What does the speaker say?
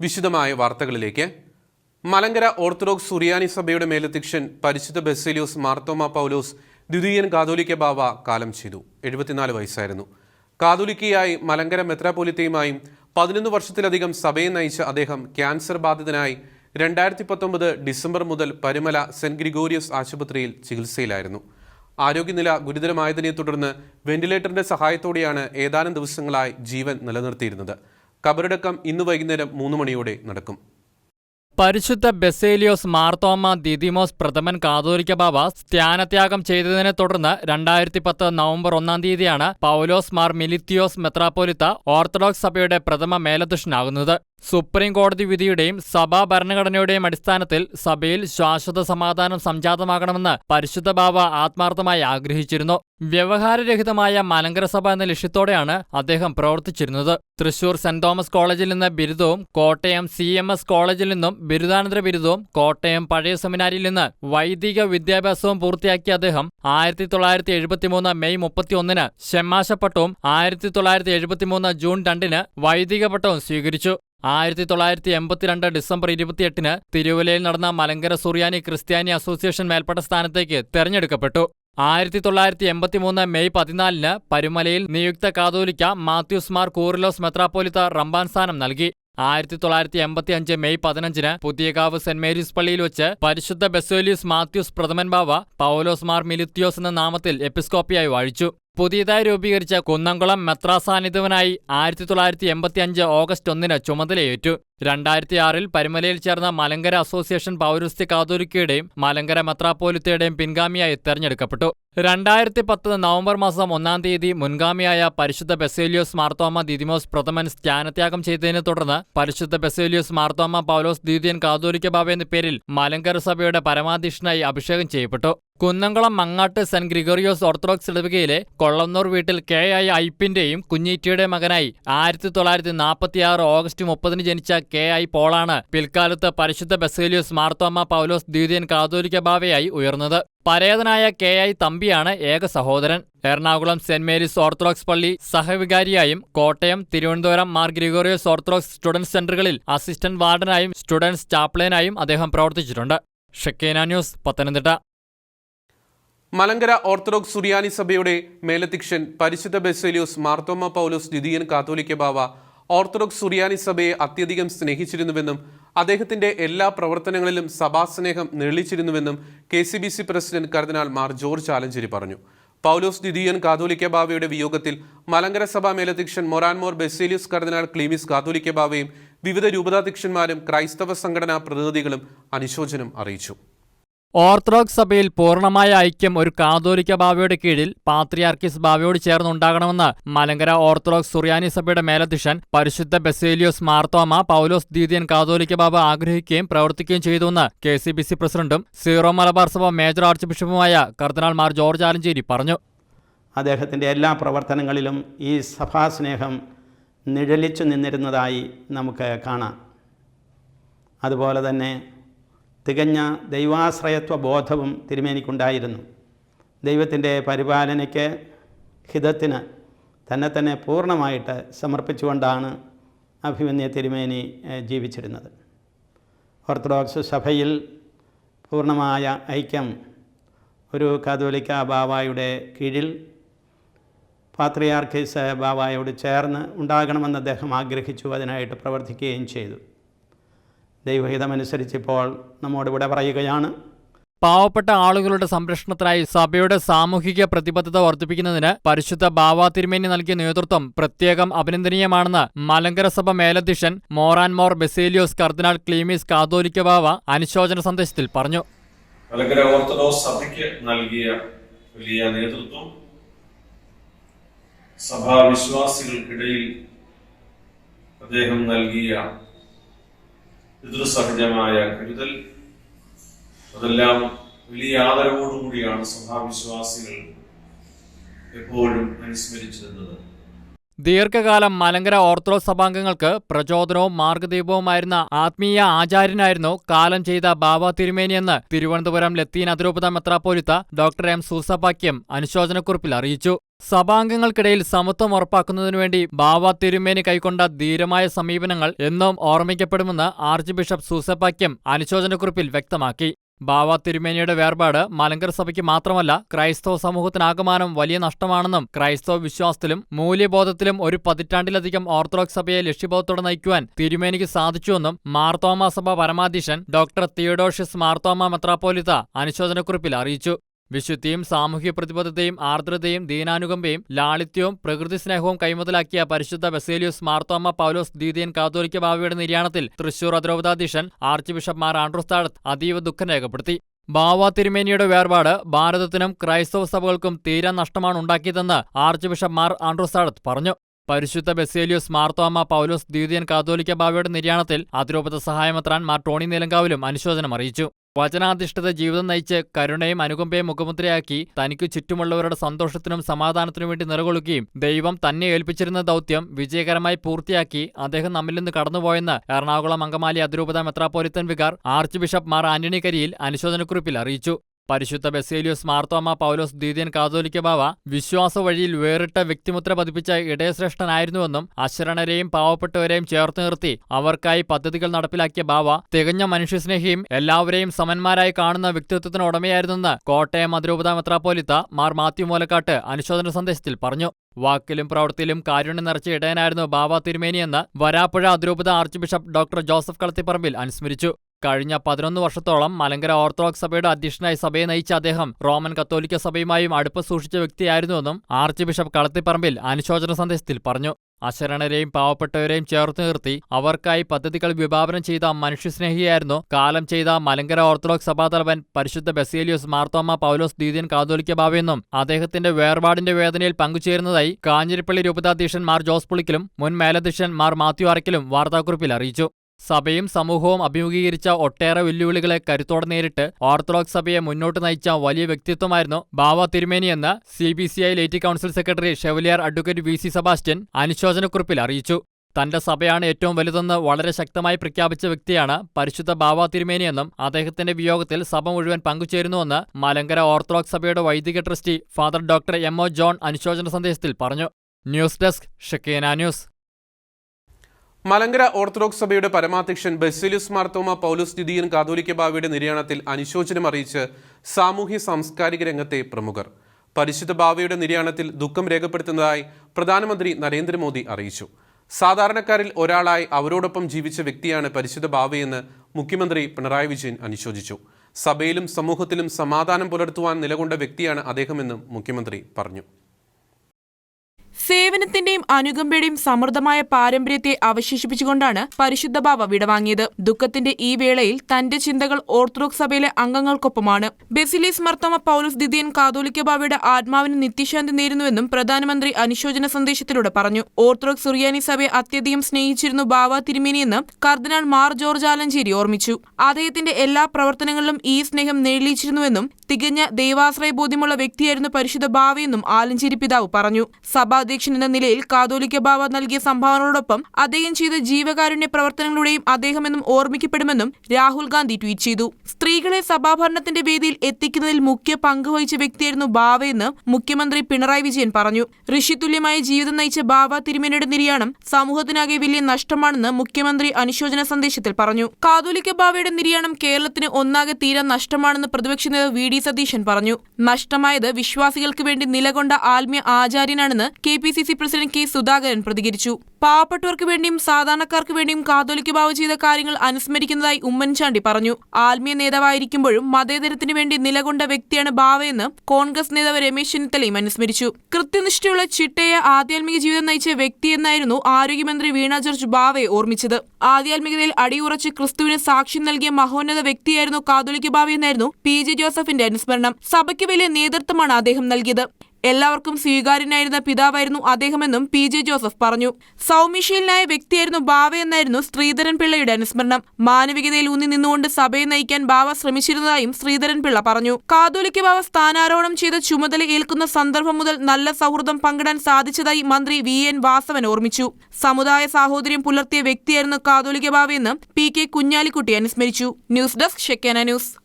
വിശദമായ വാർത്തകളിലേക്ക്. മലങ്കര ഓർത്തഡോക്സ് സുറിയാനി സഭയുടെ മേലധ്യക്ഷൻ പരിശുദ്ധ ബെസേലിയോസ് മാർത്തോമ പൗലോസ് ദ്വിതീയൻ കാതോലിക്ക ബാവ കാലം ചെയ്തു. എഴുപത്തിനാല് വയസ്സായിരുന്നു. കാതോലിക്കയായി മലങ്കര മെത്രാപോലിത്തയുമായും പതിനൊന്ന് വർഷത്തിലധികം സഭയെ നയിച്ച അദ്ദേഹം ക്യാൻസർ ബാധിതനായി രണ്ടായിരത്തി പത്തൊമ്പത് ഡിസംബർ മുതൽ പരുമല സെന്റ് ഗ്രിഗോറിയസ് ആശുപത്രിയിൽ ചികിത്സയിലായിരുന്നു. ആരോഗ്യനില ഗുരുതരമായതിനെ തുടർന്ന് വെന്റിലേറ്ററിന്റെ സഹായത്തോടെയാണ് ഏതാനും ദിവസങ്ങളായി ജീവൻ നിലനിർത്തിയിരുന്നത്. കബറടക്കം ഇന്ന് വൈകുന്നേരം മൂന്ന് മണിയോടെ നടക്കും. പരിശുദ്ധ ബെസേലിയോസ് മാർത്തോമ ദിദിമോസ് പ്രഥമൻ കാതോലിക്ക ബാബ സ്ഥാനത്യാഗം ചെയ്തതിനെ തുടർന്ന് രണ്ടായിരത്തി പത്ത് നവംബർ ഒന്നാം തീയതിയാണ് പൗലോസ് മാർ മിലിത്തിയോസ് മെത്രാപ്പോലിത്ത ഓർത്തഡോക്സ് സഭയുടെ പ്രഥമ മേലധ്യക്ഷനാകുന്നത്. സുപ്രീം കോടതി വിധിയുടെയും സഭാ ഭരണഘടനയുടെയും അടിസ്ഥാനത്തിൽ സഭയിൽ ശാശ്വത സമാധാനം സംജാതമാകണമെന്ന് പരിശുദ്ധ ബാബ ആത്മാർത്ഥമായി ആഗ്രഹിച്ചിരുന്നു. വ്യവഹാരരഹിതമായ മലങ്കര സഭ എന്ന ലക്ഷ്യത്തോടെയാണ് അദ്ദേഹം പ്രവർത്തിച്ചിരുന്നത്. തൃശൂർ സെന്റ് തോമസ് കോളേജിൽ നിന്ന് ബിരുദവും കോട്ടയം സി എം എസ് കോളേജിൽ നിന്നും ബിരുദാനന്തര ബിരുദവും കോട്ടയം പഴയ സെമിനാരിയിൽ നിന്ന് വൈദിക വിദ്യാഭ്യാസവും പൂർത്തിയാക്കിയ അദ്ദേഹം ആയിരത്തി തൊള്ളായിരത്തി എഴുപത്തിമൂന്ന് മെയ് മുപ്പത്തിയൊന്നിന് ഷെമാശപ്പട്ടവും ആയിരത്തി തൊള്ളായിരത്തി എഴുപത്തിമൂന്ന് ജൂൺ രണ്ടിന് വൈദിക പട്ടവും സ്വീകരിച്ചു. ആയിരത്തി തൊള്ളായിരത്തി എൺപത്തിരണ്ട് ഡിസംബർ ഇരുപത്തിയെട്ടിന് തിരുവല്ലയിൽ നടന്ന മലങ്കര സുറിയാനി ക്രിസ്ത്യാനി അസോസിയേഷൻ മേൽപ്പെട്ട സ്ഥാനത്തേക്ക് തെരഞ്ഞെടുക്കപ്പെട്ടു. ആയിരത്തി തൊള്ളായിരത്തി എൺപത്തിമൂന്ന് മെയ് പതിനാലിന് പരുമലയിൽ നിയുക്ത കാതോലിക്ക മാത്യൂസ് മാർ കൂറിലോസ് മെത്രാപ്പോലിത്ത റമ്പാൻ സ്ഥാനം നൽകി. ആയിരത്തി തൊള്ളായിരത്തി എൺപത്തി അഞ്ച് മെയ് പതിനഞ്ചിന് പുതിയകാവ് സെന്റ് മേരീസ് പള്ളിയിൽ വെച്ച് പരിശുദ്ധ ബെസോലിയസ് മാത്യൂസ് പ്രഥമൻ ബാവ പൗലോസ് മാർ മിലിത്യോസ് എന്ന നാമത്തിൽ എപ്പിസ്കോപ്പിയായി വാഴിച്ചു. പുതിയതായി രൂപീകരിച്ച കുന്നംകുളം മെത്രാസാന്നിധ്യവനായി ആയിരത്തി തൊള്ളായിരത്തി എൺപത്തി അഞ്ച് ഓഗസ്റ്റ് ഒന്നിന് ചുമതലയേറ്റു. രണ്ടായിരത്തി ആറിൽ പരിമലയിൽ ചേർന്ന മലങ്കര അസോസിയേഷൻ പൗരസ്ത്യ കാതോലിക്കയുടെയും മലങ്കര മെത്രാപ്പോലിത്തയുടെയും പിൻഗാമിയായി തെരഞ്ഞെടുക്കപ്പെട്ടു. രണ്ടായിരത്തി പത്ത് നവംബർ മാസം ഒന്നാം തീയതി മുൻഗാമിയായ പരിശുദ്ധ ബെസേലിയോസ് മാർത്തോമ ദിദിമോസ് പ്രഥമൻ സ്ഥാനത്യാഗം ചെയ്തതിനെ തുടർന്ന് പരിശുദ്ധ ബെസേലിയോസ് മാർത്തോമ പൗലോസ് ദീദിയൻ കാതോലിക്ക ബാബ എന്ന പേരിൽ മലങ്കര സഭയുടെ പരമാധ്യക്ഷനായി അഭിഷേകം ചെയ്യപ്പെട്ടു. Kunnamkulam Mangad Saint Gregorios Orthodox ഇടവകയിലെ കൊള്ളന്നൂർ വീട്ടിൽ കെ ഐ ഐപ്പിന്റെയും കുഞ്ഞീറ്റിയുടെ മകനായി ആയിരത്തി തൊള്ളായിരത്തി നാൽപ്പത്തിയാറ് ഓഗസ്റ്റ് മുപ്പതിന് ജനിച്ച കെ ഐ പോളാണ് പിൽക്കാലത്ത് പരിശുദ്ധ ബസേലിയോസ് മാർത്തോമ പൗലോസ് ദ്വീതിയൻ കാതോലിക്ക ബാവയായി ഉയർന്നത്. പരേതനായ കെ ഐ തമ്പിയാണ് ഏക സഹോദരൻ. എറണാകുളം സെന്റ് മേരീസ് ഓർത്തഡോക്സ് പള്ളി സഹവികാരിയായും കോട്ടയം തിരുവനന്തപുരം മാർ ഗ്രിഗോറിയോസ് ഓർത്തഡോക്സ് സ്റ്റുഡൻസ് സെന്ററുകളിൽ അസിസ്റ്റന്റ് വാർഡനായും സ്റ്റുഡൻസ് ചാപ്ലേനായും അദ്ദേഹം പ്രവർത്തിച്ചിട്ടുണ്ട്. ഷെക്കേന ന്യൂസ് പത്തനംതിട്ട. മലങ്കര ഓർത്തഡോക്സ് സുറിയാനി സഭയുടെ മേലധ്യക്ഷൻ പരിശുദ്ധ ബെസേലിയോസ് മാർത്തോമ പൗലോസ് ദ്വിതീയൻ കാത്തോലിക്ക ബാവ ഓർത്തഡോക്സ് സുറിയാനി സഭയെ അത്യധികം സ്നേഹിച്ചിരുന്നുവെന്നും അദ്ദേഹത്തിന്റെ എല്ലാ പ്രവർത്തനങ്ങളിലും സഭാസ്നേഹം നിഴലിച്ചിരുന്നുവെന്നും K C B C president കർദിനാൾ മാർ ജോർജ് ആലഞ്ചേരി പറഞ്ഞു. പൗലോസ് ദ്വിതീയൻ കാതോലിക്ക ബാവയുടെ വിയോഗത്തിൽ മലങ്കര സഭാ മേലധ്യക്ഷൻ മൊറാൻമോർ ബെസേലിയസ് കർദിനാൾ ക്ലീമിസ് കാതോലിക്ക ബാവയും വിവിധ രൂപതാധ്യക്ഷന്മാരും ക്രൈസ്തവ സംഘടനാ പ്രതിനിധികളും അനുശോചനം അറിയിച്ചു. ഓർത്തഡോക്സ് സഭയിൽ പൂർണമായ ഐക്യം ഒരു കാതോലിക്ക ബാവയുടെ കീഴിൽ പാത്രിയാർക്കിസ് ബാവയോട് ചേർന്നുണ്ടാകണമെന്ന് മലങ്കര ഓർത്തഡോക്സ് സുറിയാനി സഭയുടെ മേലധ്യക്ഷൻ പരിശുദ്ധ ബെസേലിയോസ് മാർത്തോമ പൗലോസ് ദീതിയൻ കാതോലിക്ക ബാബ ആഗ്രഹിക്കുകയും പ്രവർത്തിക്കുകയും ചെയ്തുവെന്ന് കെ സി ബി സി പ്രസിഡന്റും സീറോ മലബാർ സഭ മേജർ ആർച്ച് ബിഷപ്പുമായ കർദിനാൾ മാർ ജോർജ് ആലഞ്ചേരി പറഞ്ഞു. അദ്ദേഹത്തിന്റെ എല്ലാ പ്രവർത്തനങ്ങളിലും ഈ സഭാസ്നേഹം നിഴലിച്ചു നിന്നിരുന്നതായി നമുക്ക് കാണാം. അതുപോലെ തന്നെ തികഞ്ഞ ദൈവാശ്രയത്വ ബോധവും തിരുമേനിക്കുണ്ടായിരുന്നു. ദൈവത്തിന്റെ പരിപാലനയ്ക്ക് ഹിതത്തിന് തന്നെ തന്നെ പൂർണമായിട്ട് സമർപ്പിച്ചുകൊണ്ടാണ് അഭിമന്യ തിരുമേനി ജീവിച്ചിരുന്നത്. ഓർത്തഡോക്സ് സഭയിൽ പൂർണമായ ഐക്യം ഒരു കാതോലിക്ക ബാവായുടെ കീഴിൽ പാത്രിയാർക്കീസ് ബാവായോട് ചേർന്ന് ഉണ്ടാകണമെന്ന് അദ്ദേഹം ആഗ്രഹിച്ചു അതിനായിട്ട് പ്രവർത്തിക്കുകയും ചെയ്തു. ദൈവഹിതമനുസരിച്ച് ഇപ്പോൾ നമ്മോട് ഇവിടെ പറയുകയാണ്. പാവപ്പെട്ട ആളുകളുടെ സംരക്ഷണത്തിനായി സഭയുടെ സാമൂഹിക പ്രതിബദ്ധത വർദ്ധിപ്പിക്കുന്നതിന് പരിശുദ്ധ ബാവ തിരുമേനി നൽകിയ നേതൃത്വം പ്രത്യേകം അഭിനന്ദനീയമാണെന്ന് മലങ്കര സഭ മേലധ്യക്ഷൻ മോറാൻമോർ ബെസേലിയോസ് കർദിനാൾ ക്ലീമീസ് കാതോലിക്ക ബാവ അനുശോചന സന്ദേശത്തിൽ പറഞ്ഞു. മലങ്കര ഓർത്തഡോക്സ് സഭയ്ക്ക് നൽകിയ വലിയ നേതൃത്വം സഭാവിശ്വാസികൾക്കിടയിൽ അദ്ദേഹം നൽകിയ പിതൃസഹജമായ കരുതൽ. അതെല്ലാം വലിയ ആദരവോടുകൂടിയാണ് സഭാവിശ്വാസികൾ എപ്പോഴും അനുസ്മരിച്ചിരുന്നത്. ദീർഘകാലം മലങ്കര ഓർത്തഡോക്സ് സഭാംഗങ്ങൾക്ക് പ്രചോദനവും മാർഗദീപവുമായിരുന്ന ആത്മീയ ആചാര്യനായിരുന്നു കാലം ചെയ്ത ബാബ തിരുമേനിയെന്ന് തിരുവനന്തപുരം ലത്തീൻ അതിരൂപത മെത്രാപ്പോലിത്ത ഡോക്ടർ എം സൂസപാക്യം അനുശോചനക്കുറിപ്പിൽ അറിയിച്ചു. സഭാംഗങ്ങൾക്കിടയിൽ സമത്വം ഉറപ്പാക്കുന്നതിനു വേണ്ടി ബാവ തിരുമേനി കൈക്കൊണ്ട ധീരമായ സമീപനങ്ങൾ എന്നും ഓർമ്മിക്കപ്പെടുമെന്ന് ആർച്ച് ബിഷപ്പ് സൂസപ്പാക്യം അനുശോചനക്കുറിപ്പിൽ വ്യക്തമാക്കി. ബാവ തിരുമേനിയുടെ വേർപാട് മലങ്കര സഭയ്ക്ക് മാത്രമല്ല ക്രൈസ്തവ സമൂഹത്തിനാകമാനം വലിയ നഷ്ടമാണെന്നും ക്രൈസ്തവ വിശ്വാസത്തിലും മൂല്യബോധത്തിലും ഒരു പതിറ്റാണ്ടിലധികം ഓർത്തഡോക്സ് സഭയെ ലക്ഷ്യബോധത്തോടെ നയിക്കുവാൻ തിരുമേനിക്ക് സാധിച്ചുവെന്നും മാർത്തോമ സഭ പരമാധീശൻ ഡോക്ടർ തിയോഡോഷ്യസ് മാർത്തോമ മെത്രാപ്പോലിത്ത അനുശോചനക്കുറിപ്പിൽ അറിയിച്ചു. വിശുദ്ധിയും സാമൂഹ്യ പ്രതിബദ്ധതയും ആർദ്രതയും ദീനാനുകമ്പയും ലാളിത്യവും പ്രകൃതി സ്നേഹവും കൈമുതലാക്കിയ പരിശുദ്ധ ബസേലിയോസ് മാർത്തോമ പൗലോസ് ദീദിയൻ കാതോലിക്ക ബാവയുടെ നിര്യാണത്തിൽ തൃശൂർ അതിരൂപതാധീശൻ archbishop Mar Andrews Thazhath അതീവ ദുഃഖം രേഖപ്പെടുത്തി. ബാവ തിരുമേനിയുടെ വേർപാട് ഭാരതത്തിനും ക്രൈസ്തവ സഭകൾക്കും തീരാ നഷ്ടമാണ് ഉണ്ടാക്കിയതെന്ന് archbishop Mar Andrews Thazhath പറഞ്ഞു. പരിശുദ്ധ ബെസേലിയോസ് മാർത്തോമ പൗലോസ് ദ്വീതിയൻ കാതോലിക്ക ബാവയുടെ നിര്യാണത്തിൽ അതിരൂപത സഹായമെത്രാൻ മാർ ടോണി നിലങ്കാവിലും അനുശോചനം അറിയിച്ചു. വചനാധിഷ്ഠിത ജീവിതം നയിച്ച് കരുണയും അനുകമ്പയും മുഖമുദ്രയാക്കി തനിക്കു ചുറ്റുമുള്ളവരുടെ സന്തോഷത്തിനും സമാധാനത്തിനും വേണ്ടി നിലകൊള്ളുകയും ദൈവം തന്നെ ഏൽപ്പിച്ചിരുന്ന ദൗത്യം വിജയകരമായി പൂർത്തിയാക്കി അദ്ദേഹം നമ്മിൽ നിന്ന് കടന്നുപോയെന്ന് എറണാകുളം അങ്കമാലി അതിരൂപത മെത്രാപ്പോലിത്തൻ vicar archbishop Mar Antony Kariyil അനുശോചനക്കുറിപ്പിൽ അറിയിച്ചു. പരിശുദ്ധ ബസേലിയോസ് മാർത്തോമ പൗലോസ് ദീദിയൻ കാതോലിക്ക ബാവ വിശ്വാസ വഴിയിൽ വേറിട്ട വ്യക്തിമുദ്ര പതിപ്പിച്ച ഇടയശ്രേഷ്ഠനായിരുന്നുവെന്നും അശരണരെയും പാവപ്പെട്ടവരെയും ചേർത്ത് നിർത്തി അവർക്കായി പദ്ധതികൾ നടപ്പിലാക്കിയ ബാവ തികഞ്ഞ മനുഷ്യസ്നേഹിയും എല്ലാവരെയും സമന്മാരായി കാണുന്ന വ്യക്തിത്വത്തിന് ഉടമയായിരുന്നെന്ന് കോട്ടയം അതിരൂപത മെത്രാപ്പോലിത്ത മാർ മാത്യു മൂലക്കാട്ട് അനുശോചന സന്ദേശത്തിൽ പറഞ്ഞു. വാക്കിലും പ്രവൃത്തിയിലും കാരുണ്യം നിറച്ച ഇടയനായിരുന്നു ബാബ തിരുമേനിയെന്ന് വരാപ്പുഴ അതിരൂപത archbishop doctor Joseph Kalathiparambil അനുസ്മരിച്ചു. കഴിഞ്ഞ പതിനൊന്ന് വർഷത്തോളം മലങ്കര ഓർത്തഡോക്സ് സഭയുടെ അധ്യക്ഷനായി സഭയെ നയിച്ച അദ്ദേഹം റോമൻ കത്തോലിക്ക സഭയുമായും അടുപ്പ് സൂക്ഷിച്ച വ്യക്തിയായിരുന്നുവെന്നും ആർച്ച് ബിഷപ്പ് കളത്തിപ്പറമ്പിൽ അനുശോചന സന്ദേശത്തിൽ പറഞ്ഞു. അശരണരെയും പാവപ്പെട്ടവരെയും ചേർത്ത് നിർത്തി അവർക്കായി പദ്ധതികൾ വിഭാവനം ചെയ്ത മനുഷ്യസ്നേഹിയായിരുന്നു കാലം ചെയ്ത മലങ്കര ഓർത്തഡോക്സ് സഭാതലവൻ പരിശുദ്ധ ബസേലിയോസ് മാർത്തോമ പൗലോസ് ദീദിയൻ കാതോലിക്ക ബാവയെന്നും അദ്ദേഹത്തിന്റെ വേർപാടിന്റെ വേദനയിൽ പങ്കുചേരുന്നതായി കാഞ്ഞിരിപ്പള്ളി രൂപതാധ്യക്ഷൻ മാർ ജോസ് പുളിക്കലും മുൻ മേലധ്യക്ഷൻ മാർ മാത്യു അറയ്ക്കലും വാർത്താക്കുറിപ്പിൽ അറിയിച്ചു. സഭയും സമൂഹവും അഭിമുഖീകരിച്ച ഒട്ടേറെ വെല്ലുവിളികളെ കരുത്തോടെ നേരിട്ട് ഓർത്തഡോക്സ് സഭയെ മുന്നോട്ട് നയിച്ച വലിയ വ്യക്തിത്വമായിരുന്നു ബാവ തിരുമേനിയെന്ന് C B C I laity council secretary chevalier advocate V C Sebastian അനുശോചനക്കുറിപ്പിൽ അറിയിച്ചു. തന്റെ സഭയാണ് ഏറ്റവും വലുതെന്ന് വളരെ ശക്തമായി പ്രഖ്യാപിച്ച വ്യക്തിയാണ് പരിശുദ്ധ ബാവ തിരുമേനിയെന്നും അദ്ദേഹത്തിന്റെ വിയോഗത്തിൽ സഭ മുഴുവൻ പങ്കുചേരുന്നുവെന്ന് മലങ്കര ഓർത്തഡോക്സ് സഭയുടെ വൈദിക trustee father doctor M O John അനുശോചന സന്ദേശത്തിൽ പറഞ്ഞു. News desk Shekinah news. Malankara orthodox സഭയുടെ പരമാധ്യക്ഷൻ ബസേലിയസ് മാർത്തോമ പൗലോസ് ദ്വിതീയൻ കാതോലിക്ക ബാവയുടെ നിര്യാണത്തിൽ അനുശോചനം അറിയിച്ച് സാമൂഹ്യ സാംസ്കാരിക രംഗത്തെ പ്രമുഖർ. പരിശുദ്ധ ബാവയുടെ നിര്യാണത്തിൽ ദുഃഖം രേഖപ്പെടുത്തുന്നതായി പ്രധാനമന്ത്രി നരേന്ദ്രമോദി അറിയിച്ചു. സാധാരണക്കാരിൽ ഒരാളായി അവരോടൊപ്പം ജീവിച്ച വ്യക്തിയാണ് പരിശുദ്ധ ബാവയെന്ന് മുഖ്യമന്ത്രി പിണറായി വിജയൻ അനുശോചിച്ചു. സഭയിലും സമൂഹത്തിലും സമാധാനം പുലർത്തുവാൻ നിലകൊണ്ട വ്യക്തിയാണ് അദ്ദേഹമെന്നും മുഖ്യമന്ത്രി പറഞ്ഞു. സേവനത്തിന്റെയും അനുകമ്പയുടെയും സമൃദ്ധമായ പാരമ്പര്യത്തെ അവശേഷിപ്പിച്ചുകൊണ്ടാണ് പരിശുദ്ധ ബാബ വിടവാങ്ങിയത്. ദുഃഖത്തിന്റെ ഈ വേളയിൽ തന്റെ ചിന്തകൾ ഓർത്തഡോക്സ് സഭയിലെ അംഗങ്ങൾക്കൊപ്പമാണ്. ബെസിലീസ് മർത്തോമ പൗലോസ് ദിദിയൻ കാതോലിക്ക ബാബയുടെ ആത്മാവിന് നിത്യശാന്തി നേരുന്നുവെന്നും പ്രധാനമന്ത്രി അനുശോചന സന്ദേശത്തിലൂടെ പറഞ്ഞു. ഓർത്തഡോക്സ് സുറിയാനി സഭയെ അത്യധികം സ്നേഹിച്ചിരുന്നു ബാവ തിരുമേനിയെന്ന് കർദിനാൾ മാർ ജോർജ് ആലഞ്ചേരി ഓർമ്മിച്ചു. അദ്ദേഹത്തിന്റെ എല്ലാ പ്രവർത്തനങ്ങളിലും ഈ സ്നേഹം നേടിയിച്ചിരുന്നുവെന്നും തികഞ്ഞ ദൈവാശ്രയ ബോധ്യമുള്ള വ്യക്തിയായിരുന്നു പരിശുദ്ധ ബാവയെന്നും ആലഞ്ചേരി പിതാവ് പറഞ്ഞു. സഭാധ്യക്ഷൻ എന്ന നിലയിൽ കാതോലിക്ക ബാവ നൽകിയ സംഭാവനകളോടൊപ്പം അദ്ദേഹം ചെയ്ത ജീവകാരുണ്യ പ്രവർത്തനങ്ങളുടെയും അദ്ദേഹമെന്നും ഓർമ്മിക്കപ്പെടുമെന്നും രാഹുൽ ഗാന്ധി ട്വീറ്റ് ചെയ്തു. സ്ത്രീകളെ സഭാഭരണത്തിന്റെ വേദിയിൽ എത്തിക്കുന്നതിൽ മുഖ്യ പങ്ക് വഹിച്ച വ്യക്തിയായിരുന്നു ബാവയെന്ന് മുഖ്യമന്ത്രി പിണറായി വിജയൻ പറഞ്ഞു. ഋഷിതുല്യമായ ജീവിതം നയിച്ച ബാവ തിരുമേനയുടെ നിര്യാണം സമൂഹത്തിനാകെ വലിയ നഷ്ടമാണെന്ന് മുഖ്യമന്ത്രി അനുശോചന സന്ദേശത്തിൽ പറഞ്ഞു. കാതോലിക്ക ബാവയുടെ നിര്യാണം കേരളത്തിന് ഒന്നാകെ തീരെ നഷ്ടമാണെന്ന് പ്രതിപക്ഷ നേതാവ് വി ഡി സതീശൻ പറഞ്ഞു. നഷ്ടമായത് വിശ്വാസികൾക്ക് വേണ്ടി നിലകൊണ്ട ആത്മീയ ആചാര്യനാണെന്ന് K P C C president K Sudhakaran പ്രതികരിച്ചു. പാവപ്പെട്ടവർക്ക് വേണ്ടിയും സാധാരണക്കാർക്ക് വേണ്ടിയും കാതോലിക് ബാവ ചെയ്ത കാര്യങ്ങൾ അനുസ്മരിക്കുന്നതായി ഉമ്മൻചാണ്ടി പറഞ്ഞു. ആത്മീയ നേതാവായിരിക്കുമ്പോഴും മതേതരത്തിന് വേണ്ടി നിലകൊണ്ട വ്യക്തിയാണ് ബാവയെന്ന് കോൺഗ്രസ് നേതാവ് രമേശ് ചെന്നിത്തലയും അനുസ്മരിച്ചു. കൃത്യനിഷ്ഠയുള്ള ചിട്ടയ ആധ്യാത്മിക ജീവിതം നയിച്ച വ്യക്തിയെന്നായിരുന്നു ആരോഗ്യമന്ത്രി വീണ ജോർജ് ബാവയെ ഓർമ്മിച്ചത്. ആധ്യാത്മികതയിൽ അടിയുറച്ച് ക്രിസ്തുവിന് സാക്ഷ്യം നൽകിയ മഹോന്നത വ്യക്തിയായിരുന്നു കാതോലിക് ബാവയെന്നായിരുന്നു പി ജെ ജോസഫിന്റെ അനുസ്മരണം. സഭയ്ക്ക് വലിയ നേതൃത്വമാണ് അദ്ദേഹം നൽകിയത്. എല്ലാവർക്കും സ്വീകാര്യനായിരുന്ന പിതാവായിരുന്നു അദ്ദേഹമെന്നും പി ജെ ജോസഫ് പറഞ്ഞു. സൗമ്യശീലനായ വ്യക്തിയായിരുന്നു ബാവ എന്നായിരുന്നു ശ്രീധരൻ പിള്ളയുടെ അനുസ്മരണം. മാനവികതയിൽ ഊന്നി നിന്നുകൊണ്ട് സഭയെ നയിക്കാൻ ബാവ ശ്രമിച്ചിരുന്നതായും ശ്രീധരൻ പിള്ള പറഞ്ഞു. കാതോലിക്ക ബാവ സ്ഥാനാരോഹണം ചെയ്ത ചുമതല ഏൽക്കുന്ന സന്ദർഭം മുതൽ നല്ല സൗഹൃദം പങ്കിടാൻ സാധിച്ചതായി മന്ത്രി വി എൻ വാസവൻ ഓർമ്മിച്ചു. സമുദായ സാഹോദര്യം പുലർത്തിയ വ്യക്തിയായിരുന്നു കാതോലിക ബാവയെന്ന് പി കെ കുഞ്ഞാലിക്കുട്ടി അനുസ്മരിച്ചു. News desk Shekinah news.